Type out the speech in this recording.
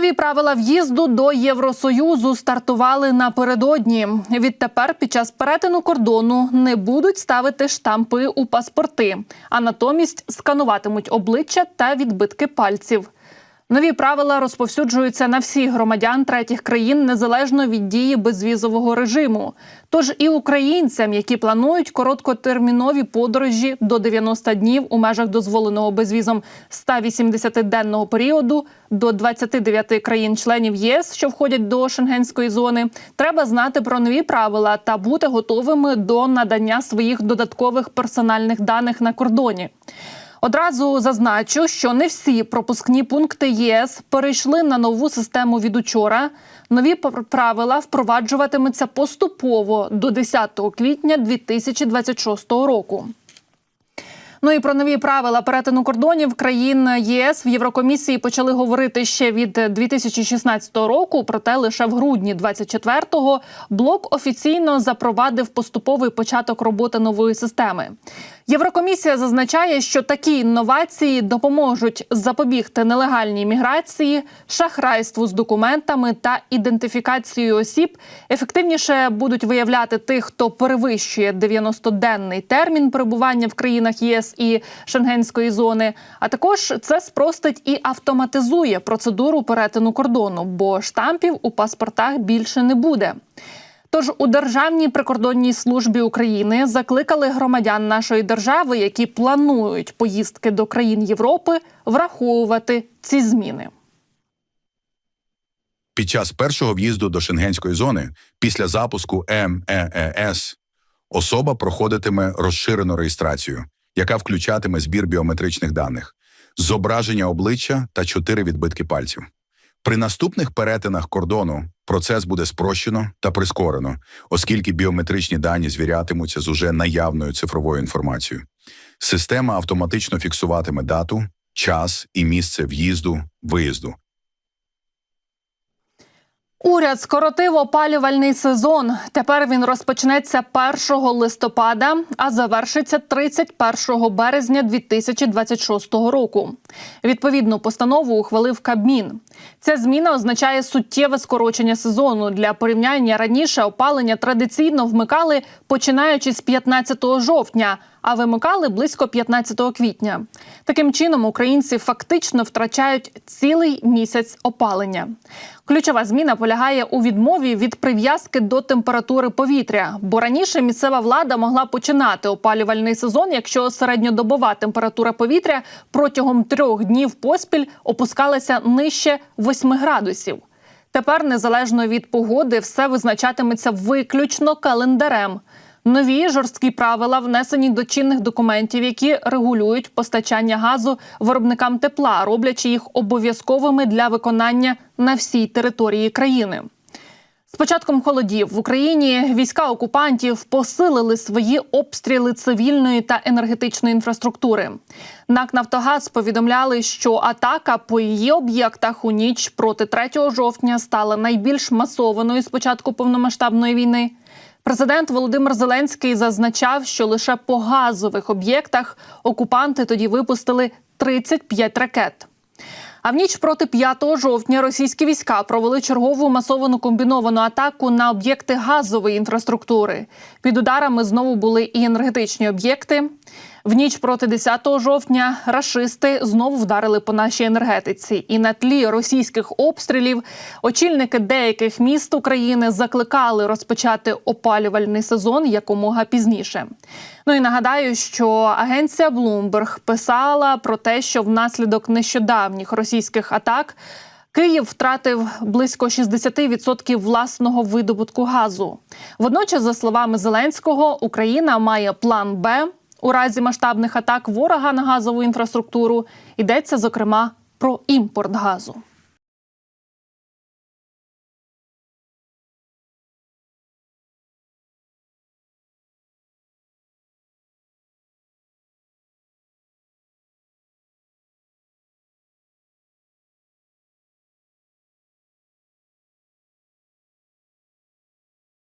Нові правила в'їзду до Євросоюзу стартували напередодні. Відтепер під час перетину кордону не будуть ставити штампи у паспорти, а натомість скануватимуть обличчя та відбитки пальців. Нові правила розповсюджуються на всіх громадян третіх країн незалежно від дії безвізового режиму. Тож і українцям, які планують короткотермінові подорожі до 90 днів у межах дозволеного безвізом 180-денного періоду до 29 країн-членів ЄС, що входять до шенгенської зони, треба знати про нові правила та бути готовими до надання своїх додаткових персональних даних на кордоні. Одразу зазначу, що не всі пропускні пункти ЄС перейшли на нову систему від учора. Нові пр- правила впроваджуватимуться поступово до 10 квітня 2026 року. Ну і про нові правила перетину кордонів країн ЄС в Єврокомісії почали говорити ще від 2016 року. Проте лише в грудні 24-го блок офіційно запровадив поступовий початок роботи нової системи. Єврокомісія зазначає, що такі інновації допоможуть запобігти нелегальній міграції, шахрайству з документами та ідентифікацією осіб. Ефективніше будуть виявляти тих, хто перевищує 90-денний термін перебування в країнах ЄС і Шенгенської зони. А також це спростить і автоматизує процедуру перетину кордону, бо штампів у паспортах більше не буде. Тож у Державній прикордонній службі України закликали громадян нашої держави, які планують поїздки до країн Європи, враховувати ці зміни. Під час першого в'їзду до шенгенської зони після запуску МЕЕС особа проходитиме розширену реєстрацію, яка включатиме збір біометричних даних, зображення обличчя та чотири відбитки пальців. При наступних перетинах кордону процес буде спрощено та прискорено, оскільки біометричні дані звірятимуться з уже наявною цифровою інформацією. Система автоматично фіксуватиме дату, час і місце в'їзду, виїзду, Уряд скоротив опалювальний сезон. Тепер він розпочнеться 1 листопада, а завершиться 31 березня 2026 року. Відповідну постанову ухвалив Кабмін. Ця зміна означає суттєве скорочення сезону. Для порівняння раніше опалення традиційно вмикали починаючи з 15 жовтня, а вимикали близько 15 квітня. Таким чином українці фактично втрачають цілий місяць опалення. Ключова зміна полягає у відмові від прив'язки до температури повітря, бо раніше місцева влада могла починати опалювальний сезон, якщо середньодобова температура повітря протягом трьох днів поспіль опускалася нижче 8 градусів. Тепер, незалежно від погоди, все визначатиметься виключно календарем. Нові жорсткі правила внесені до чинних документів, які регулюють постачання газу виробникам тепла, роблячи їх обов'язковими для виконання на всій території країни. З початком холодів в Україні війська окупантів посилили свої обстріли цивільної та енергетичної інфраструктури. НАК Нафтогаз повідомляли, що атака по її об'єктах у ніч проти 3 жовтня стала найбільш масованою з початку повномасштабної війни. Президент Володимир Зеленський зазначав, що лише по газових об'єктах окупанти тоді випустили 35 ракет. А в ніч проти 5 жовтня російські війська провели чергову масовану комбіновану атаку на об'єкти газової інфраструктури. Під ударами знову були і енергетичні об'єкти. В ніч проти 10 жовтня рашисти знову вдарили по нашій енергетиці. І на тлі російських обстрілів очільники деяких міст України закликали розпочати опалювальний сезон якомога пізніше. Ну і нагадаю, що агенція Bloomberg писала про те, що внаслідок нещодавніх російських атак. Київ втратив близько 60% власного видобутку газу. Водночас, за словами Зеленського, Україна має план Б у разі масштабних атак ворога на газову інфраструктуру. Йдеться зокрема про імпорт газу.